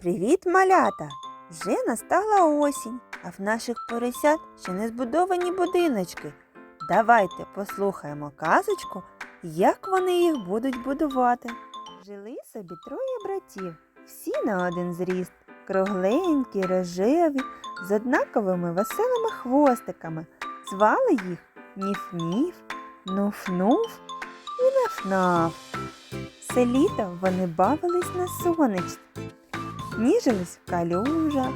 Привіт, малята! Вже настала осінь, а в наших поросят ще не збудовані будиночки. Давайте послухаємо казочку, як вони їх будуть будувати. Жили собі троє братів, всі на один зріст, кругленькі, рожеві, з однаковими веселими хвостиками. Звали їх Ніф-Ніф, Нуф-Нуф і Наф-Наф. Все літо вони бавились на сонечці, ніжились в калюжах.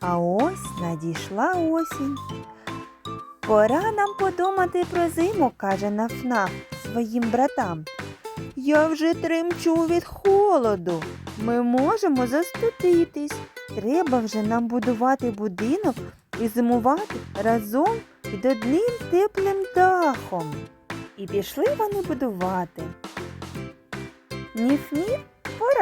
А ось надійшла осінь. Пора нам подумати про зиму, каже Нафнаф своїм братам. Я вже тремчу від холоду. Ми можемо застудитись. Треба вже нам будувати будинок і зимувати разом під одним теплим дахом. І пішли вони будувати. Ніф-ніф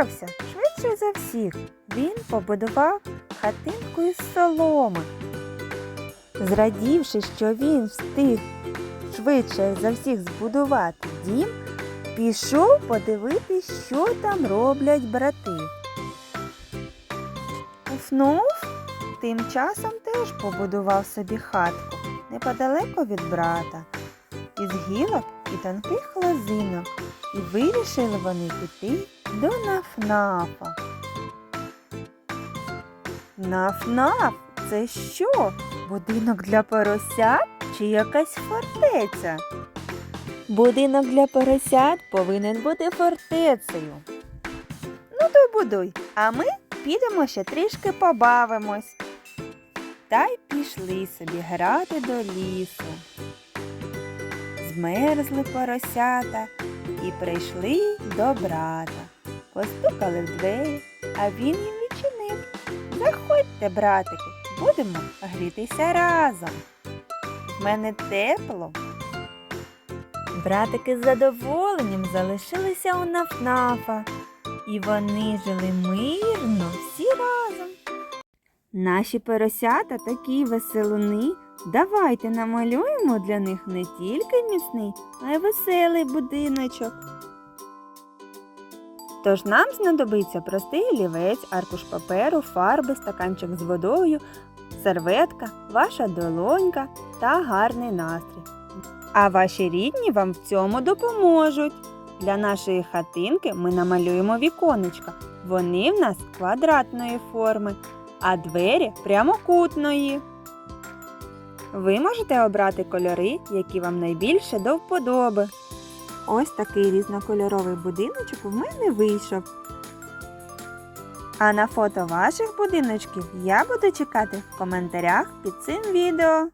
впорався швидше за всіх. Він побудував хатинку із соломи. Зрадівши, що він встиг швидше за всіх збудувати дім, пішов подивитись, що там роблять брати. Уфнув тим часом теж побудував собі хатку неподалеку від брата, із гілок і тонких лозинок, і вирішили вони піти до Нафнафа. Нафнаф, це що? Будинок для поросят чи якась фортеця? Будинок для поросят повинен бути фортецею. Ну, то будуй, а ми підемо ще трішки побавимось. Та й пішли собі грати до лісу. Змерзли поросята і прийшли до брата. Постукали в двері, а він їм відчинив. Заходьте, братики, будемо грітися разом. В мене тепло. Братики з задоволенням залишилися у Нафнафа, і вони жили мирно всі разом. Наші поросята такі веселуни. Давайте намалюємо для них не тільки міцний, а й веселий будиночок. Тож нам знадобиться простий олівець, аркуш паперу, фарби, стаканчик з водою, серветка, ваша долонька та гарний настрій. А ваші рідні вам в цьому допоможуть. Для нашої хатинки ми намалюємо віконечка. Вони в нас квадратної форми, а двері прямокутної. Ви можете обрати кольори, які вам найбільше до вподоби. Ось такий різнокольоровий будиночок в мене вийшов. А на фото ваших будиночків я буду чекати в коментарях під цим відео.